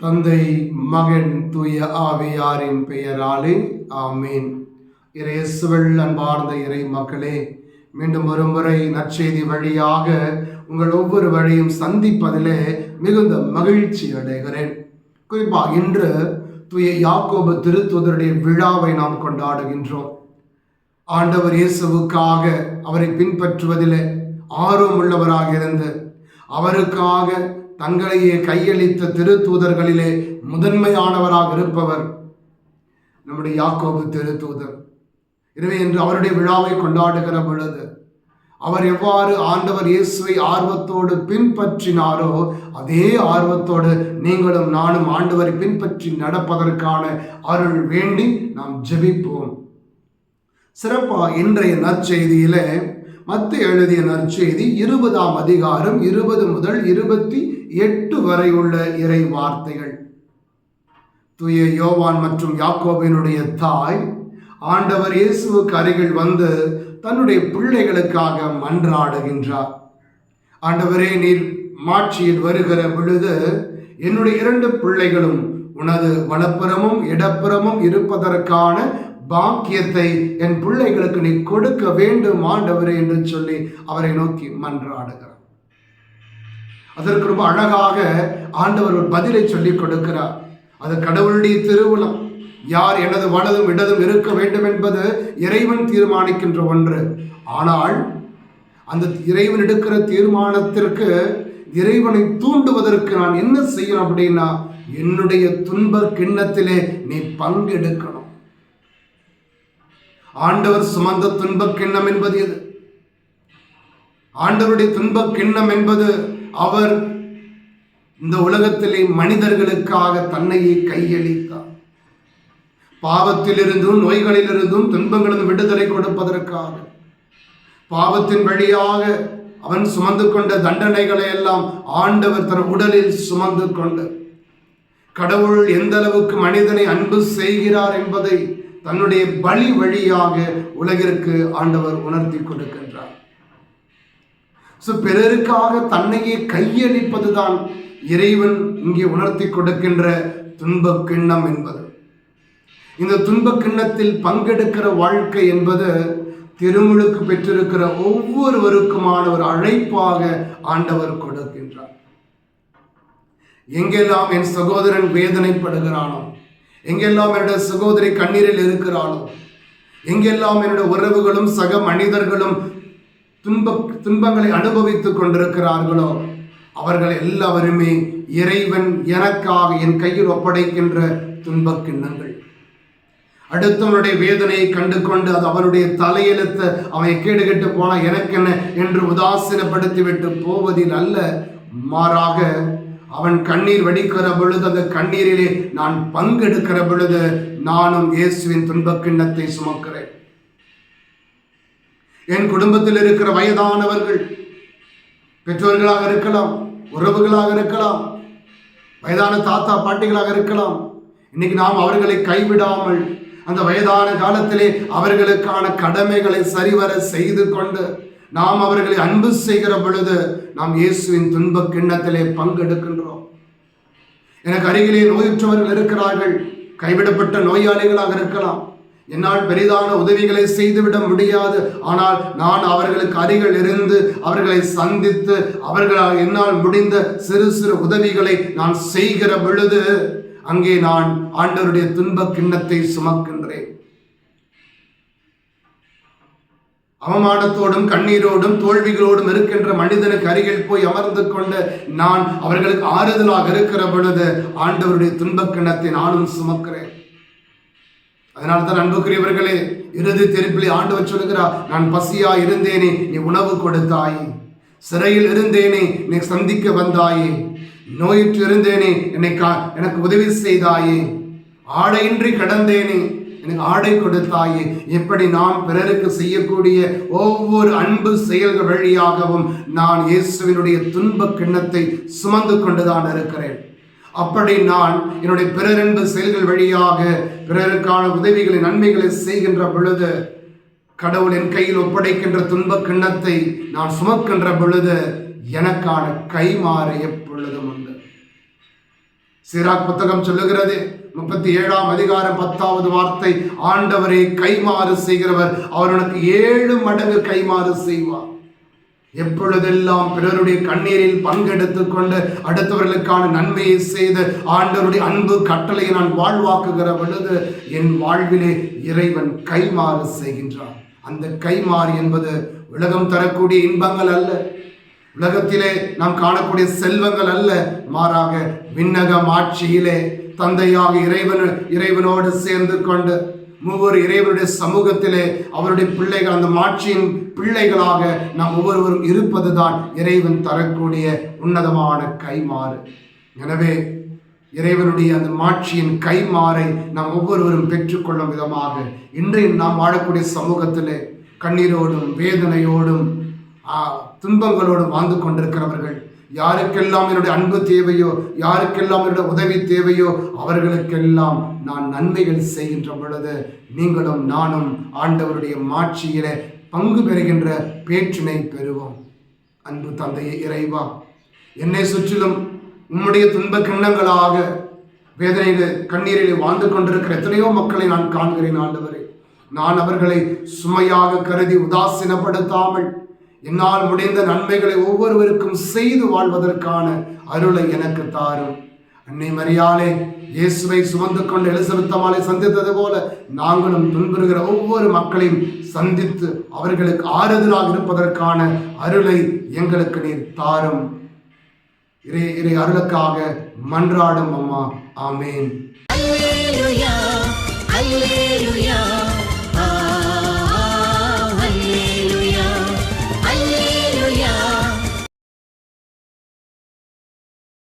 தந்தை மகன் தூய ஆவியாரின் பெயராலே ஆமீன். இறையேசுவல் அன்பார்ந்த இறை மக்களே மீண்டும் ஒரு முறை நற்செய்தி வழியாக உங்கள் ஒவ்வொரு வழியும் சந்திப்பதிலே மிகுந்த மகிழ்ச்சி அடைகிறேன் குறிப்பாக இன்று தூய யாக்கோபு திருத்துவதருடைய விழாவை நாம் கொண்டாடுகின்றோம். ஆண்டவர் இயேசுவுக்காக அவரை பின்பற்றுவதிலே ஆர்வம் உள்ளவராக இருந்து அவருக்காக தங்களையே கையளித்த திருத்தூதர்களிலே முதன்மையானவராக இருப்பவர் நம்முடைய யாக்கோபு திருத்தூதர். எனவே இன்று அவருடைய விழாவை கொண்டாடுகிற பொழுது அவர் எவ்வாறு ஆண்டவர் இயேசுவை ஆர்வத்தோடு பின்பற்றினாரோ அதே ஆர்வத்தோடு நீங்களும் நானும் ஆண்டவரை பின்பற்றி நடப்பதற்கான அருள் வேண்டி நாம் ஜெபிப்போம். சிறப்பா இன்றைய நற்செய்தியில மத்து எழுதிய நற்செய்தி இருபதாம் அதிகாரம் இருபது முதல் இருபத்தி எட்டு வரை உள்ள இறை வார்த்தைகள். தூய யோவான் மற்றும் யாக்கோபினுடைய தாய் ஆண்டவர் இயேசுவுக்கு அருகில் வந்து தன்னுடைய பிள்ளைகளுக்காக மன்றாடுகின்றார். ஆண்டவரே நீர் மாட்சியில் வருகிற பொழுது என்னுடைய இரண்டு பிள்ளைகளும் உனது வலப்புறமும் இடப்புறமும் இருப்பதற்கான பாக்கியத்தை என் பிள்ளைகளுக்கு நீ கொடுக்க வேண்டும் ஆண்டவரே என்று சொல்லி அவரை நோக்கி மன்றாடுகிறார். அதற்கு ரொம்ப அழகாக ஆண்டவர் ஒரு பதிலை சொல்லி கொடுக்கிறார். அது கடவுளுடைய திருவுளம். யார் எனது வலதும் இடதும் இருக்க வேண்டும் என்பது இறைவன் தீர்மானிக்கின்ற ஒன்று. ஆனால் அந்த இறைவன் எடுக்கிற தீர்மானத்திற்கு இறைவனை தூண்டுவதற்கு நான் என்ன செய்யணும் அப்படின்னா என்னுடைய துன்ப கிண்ணத்திலே நீ பங்கெடுக்கணும் ஆண்டவர் சுமந்த துன்பக் கிண்ணம் என்பது எது? ஆண்டவருடைய துன்பக் கிண்ணம் என்பது அவர் இந்த உலகத்திலே மனிதர்களுக்காக தன்னையே கையளித்தார். பாவத்திலிருந்தும் நோய்களிலிருந்தும் துன்பங்களிலிருந்து விடுதலை கொடுப்பதற்காக. பாவத்தின் வழியாக அவன் சுமந்து கொண்ட தண்டனைகளை எல்லாம் ஆண்டவர் தன் உடலில் சுமந்து கொண்டு கடவுள் எந்த அளவுக்கு மனிதனை அன்பு செய்கிறார் என்பதை தன்னுடைய பலி வழியாக உலகிற்கு ஆண்டவர் உணர்த்தி கொடுக்கின்றார். ஸோ பிறருக்காக தன்னையே கையளிப்பதுதான் இறைவன் இங்கே உணர்த்தி கொடுக்கின்ற துன்பக் கிண்ணம் என்பது. இந்த துன்பக் கிண்ணத்தில் பங்கெடுக்கிற வாழ்க்கை என்பது திருமுழுக்கு பெற்றிருக்கிற ஒவ்வொருவருக்குமான ஒரு அழைப்பாக ஆண்டவர் கொடுக்கின்றார். எங்கெல்லாம் என் சகோதரன் வேதனைப்படுகிறானோ எங்கெல்லாம் என்னுடைய சகோதரி கண்ணீரில் இருக்கிறாளோ எங்கெல்லாம் என்னுடைய உறவுகளும் சக மனிதர்களும் துன்ப துன்பங்களை அனுபவித்துக் கொண்டிருக்கிறார்களோ அவர்கள் எல்லாருமே இறைவன் எனக்காக என் கையில் ஒப்படைக்கின்ற துன்பக் கிண்ணங்கள். அடுத்தவனுடைய வேதனையை கண்டு கொண்டு அது அவனுடைய தலையெழுத்து அவன் கேடுகட்டு போனா எனக்கு என்ன என்று உதாசீனப்படுத்தி விட்டு போவதில் அல்ல. மாறாக அவன் கண்ணீர் வடிக்கிற பொழுது அந்த கண்ணீரிலே நான் பங்கெடுக்கிற பொழுது நானும் இயேசுவின் துன்பக் கிண்ணத்தை சுமக்கிறேன். என் குடும்பத்தில் இருக்கிற வயதானவர்கள் பெற்றோர்களாக இருக்கலாம் உறவுகளாக இருக்கலாம் வயதான தாத்தா பாட்டிகளாக இருக்கலாம் இன்னைக்கு நாம் அவர்களை கைவிடாமல் அந்த வயதான காலத்திலே அவர்களுக்கான கடமைகளை சரிவர செய்து கொண்டு நாம் அவர்களை அன்பு செய்கிற பொழுது நாம் இயேசுவின் துன்பக் கிண்ணத்திலே பங்கெடுக்கின்றோம். எனக்கு அருகிலே நோயுற்றவர்கள் இருக்கிறார்கள். கைவிடப்பட்ட நோயாளிகளாக இருக்கலாம். என்னால் பெரிதான உதவிகளை செய்துவிட முடியாது. ஆனால் நான் அவர்களுக்கு அருகில் இருந்து அவர்களை சந்தித்து அவர்களால் என்னால் முடிந்த சிறு சிறு உதவிகளை நான் செய்கிற பொழுது அங்கே நான் ஆண்டவருடைய துன்பக் கிண்ணத்தை சுமக்கின்றேன். அவமானத்தோடும் கண்ணீரோடும் தோல்விகளோடும் இருக்கின்ற மனிதனுக்கு அருகில் போய் அமர்ந்து கொண்டு நான் அவர்களுக்கு ஆறுதலாக இருக்கிற பொழுது ஆண்டவருடைய துன்பக் கிண்ணத்தை நானும் சுமக்கிறேன். அதனால தான் அன்புக்குரியவர்களே இறுதி திருப்பிலே ஆண்டவர் சொல்லுகிறார் நான் பசியா இருந்தேனே நீ உணவு கொடுத்தாயே. சிறையில் இருந்தேனே நீ சந்திக்க வந்தாயே. நோயிற்று இருந்தேனே என்னை கா- எனக்கு உதவி செய்தாயே. ஆடையின்றி கிடந்தேனே எனக்கு ஆடை கொடுத்தாயே. எப்படி நாம் பிறருக்கு செய்யக்கூடிய ஒவ்வொரு அன்பு செயல்கள் வழியாகவும் நான் இயேசுவினுடைய துன்ப கிண்ணத்தை சுமந்து கொண்டுதான் இருக்கிறேன். அப்படி நான் என்னுடைய பிறரன்பு செயல்கள் வழியாக பிறருக்கான உதவிகளை நன்மைகளை செய்கின்ற பொழுது கடவுள் என் கையில் ஒப்படைக்கின்ற துன்பக் கிண்ணத்தை நான் சுமக்கின்ற பொழுது எனக்கான கைமாறு எப்பொழுதும் உண்டு. சிராக் புத்தகம் சொல்லுகிறது முப்பத்தி ஏழாம் அதிகாரம் பத்தாவது வார்த்தை ஆண்டவரை கைமாறு செய்கிறவர் அவர் உனக்கு ஏழு மடங்கு கைமாறு செய்வார். எப்பொழுதெல்லாம் பிறருடைய கண்ணீரில் பங்கெடுத்துக் கொண்டு அடுத்தவர்களுக்கான நன்மையை செய்து ஆண்டவருடைய அன்பு கட்டளையை நான் வாழ்வாக்குகிற பொழுது என் வாழ்விலே இறைவன் கைமாறு செய்கின்றான். அந்த கைமாறு என்பது உலகம் தரக்கூடிய இன்பங்கள் அல்ல. உலகத்திலே நாம் காணக்கூடிய செல்வங்கள் அல்ல. மாறாக விண்ணகம் ஆட்சியிலே தந்தையாக இறைவன் இறைவனோடு சேர்ந்து கொண்டு ஒவ்வொரு இறைவனுடைய சமூகத்திலே அவருடைய பிள்ளைகள் அந்த மாட்சியின் பிள்ளைகளாக நாம் ஒவ்வொருவரும் இருப்பதுதான் இறைவன் தரக்கூடிய உன்னதமான கைமாறு எனவே இறைவனுடைய அந்த மாட்சியின் கைமாறை நாம் ஒவ்வொருவரும் பெற்றுக்கொள்ளும் விதமாக இன்றைய நாம் வாழக்கூடிய சமூகத்திலே கண்ணீரோடும் வேதனையோடும் ஆ, வாழ்ந்து கொண்டிருக்கிறவர்கள் யாருக்கெல்லாம் என்னுடைய அன்பு தேவையோ யாருக்கெல்லாம் என்னுடைய உதவி தேவையோ அவர்களுக்கெல்லாம் நான் நன்மைகள் செய்கின்ற பொழுது நீங்களும் நானும் ஆண்டவருடைய மாட்சியில பங்கு பெறுகின்ற பேற்றினை பெறுவோம். அன்பு தந்தையை இறைவா என்னை சுற்றிலும் உம்முடைய துன்ப கிண்ணங்களாக வேதனையில கண்ணீரிலே வாழ்ந்து கொண்டிருக்கிற எத்தனையோ மக்களை நான் காண்கிறேன் ஆண்டவரே. நான் அவர்களை சுமையாக கருதி உதாசீனப்படுத்தாமல் என்னால் முடிந்த நன்மைகளை ஒவ்வொருவருக்கும் செய்து வாழ்வதற்கான அருளை எனக்கு தாரும். அன்னை மரியாளே இயேசுவை சுமந்து கொண்டு எலிசபெத்தமாலை சந்தித்தது போல நாங்களும் துன்புறுகிற ஒவ்வொரு மக்களையும் சந்தித்து அவர்களுக்கு ஆறுதலாக இருப்பதற்கான அருளை எங்களுக்கு நீர் தாரும். இறை இறை அருளுக்காக மன்றாடும் அம்மா. ஆமேன். Hallelujah,